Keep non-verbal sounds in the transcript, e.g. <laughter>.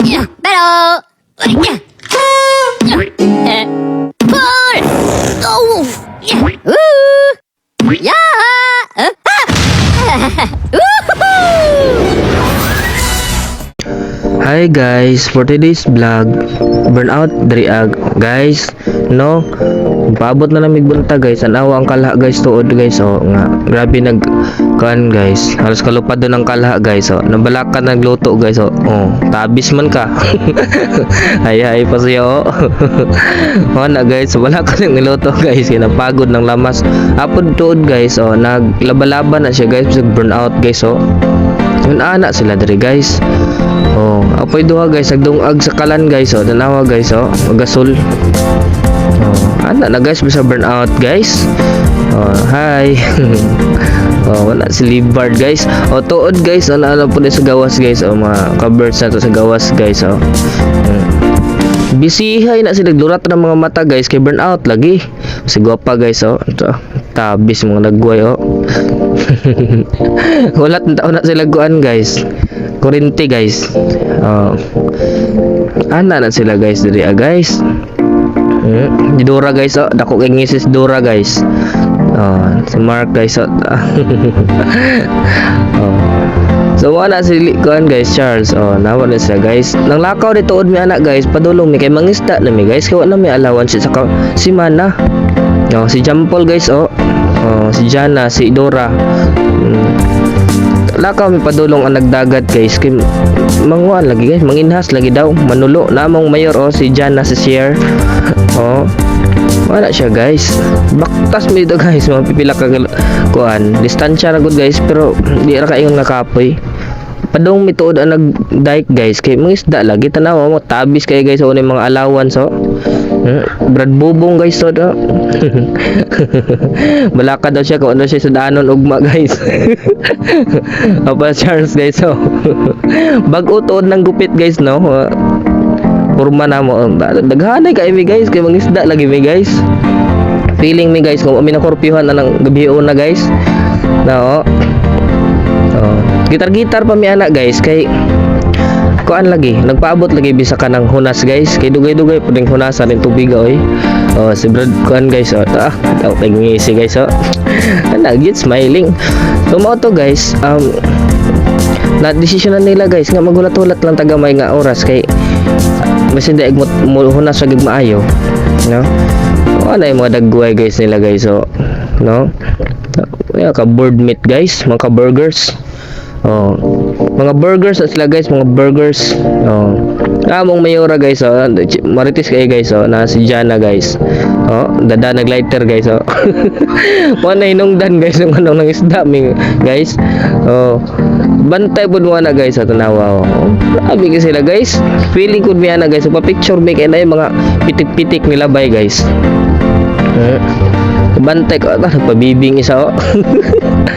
Eh, Paul! Oh! Woo! Yeah! Hi guys, for today's vlog, burnout driag. Guys, no, paabot na namig bunta guys. Anawa ang kalha guys tuod guys. Oh, nga grabe nag kan guys. Halos kalupad doon ang kalha guys. Oh, nabalakan nagluto guys. Oh, oh tabis man ka. <laughs> ay ay pa siya oh. <laughs> na guys, wala ka nang niluto guys. Kinapagod ng lamas. Apod tuod guys. Oh, naglaba-laba na siya guys. Burnout guys. Oh. Yun ana sila diri guys. Oh, apoy duha guys, nagdungag sa kalan guys. Oh, tanawa guys, oh, magasol. Oh, ana na guys, bisa burnout guys. Oh, hi. <laughs> oh, wala si Libard guys. Oh, tuod guys, ano ano po sa gawas guys. Oh, mga covers na to sa gawas guys, oh. Hmm. Bisihay na sila naglurat ng mga mata guys kay burnout lagi. Si gwapa guys oh. Ito, tabis mga nagway oh. <laughs> Wala taon na sila guan guys. Kurinti guys. Oh. Ana na sila guys diri ah guys. Hmm. Di guys oh. Dako kay ngisis Dora guys. Oh, si Mark guys oh. <laughs> oh. So wala si kuan guys Charles. Oh, nawa na siya guys. Nang lakaw dito ud mi anak guys, padulong mi kay mangisda na mi guys. Kay wala mi allowance sa ka si Mana. Oh, si Jampol guys oh. Oh, si Jana, si Dora. Hmm. Lakaw mi padulong ang nagdagat guys. Kay mangwan lagi guys, manginhas lagi daw. Manulo namong mayor oh si Jana si Sierra. <laughs> Oh. Wala siya guys. Baktas mi dito <laughs> guys, mapipila ka kuan. Distansya ra gud guys, pero di ra kayo nga kapoy. Padong mituod ang nag-dike guys kay mga isda lagi tanaw mo tabis kay guys sa mga allowance oh. Hmm, Brad bubong guys to do. Balaka <laughs> daw siya kung ano siya sa daanon ugma guys. <laughs> Apa Charles guys oh. <laughs> Bag-o tuod ng gupit guys no. Purma na mo. Daghanay ka mi guys kay mga isda lagi mi guys. Feeling mi guys kung umi na ng gabi na guys. Na oh. Oh, gitar-gitar pa mi anak guys kay kuan lagi nagpaabot lagi bisa ka ng hunas guys. Kay dugay-dugay puding hunasan ng tubig oy. Oh si Brad kuan guys oh. Ah oh, ngisi guys oh. <laughs> Nagit smiling. So mo to guys um na desisyon na nila guys nga magulat-ulat lang taga may nga oras kay basta di mo hunas sa gig maayo no? Ano yung mga dagway guys nila guys so no? Yeah, ka board meat guys mga ka burgers oh mga burgers at sila guys mga burgers. Oh among mayora guys oh. Maritis kayo guys oh. Na si Jana guys. Oh dada naglighter guys oh. <laughs> Mo na guys yung anong nang isda mi guys. Oh bantay pud mo na guys sa tanawa oh. Grabe ka sila guys. Feeling ko mi ana guys pa picture kay na yung mga pitik-pitik nila bay guys. Eh, bantay ko ata pabibing isa oh <laughs>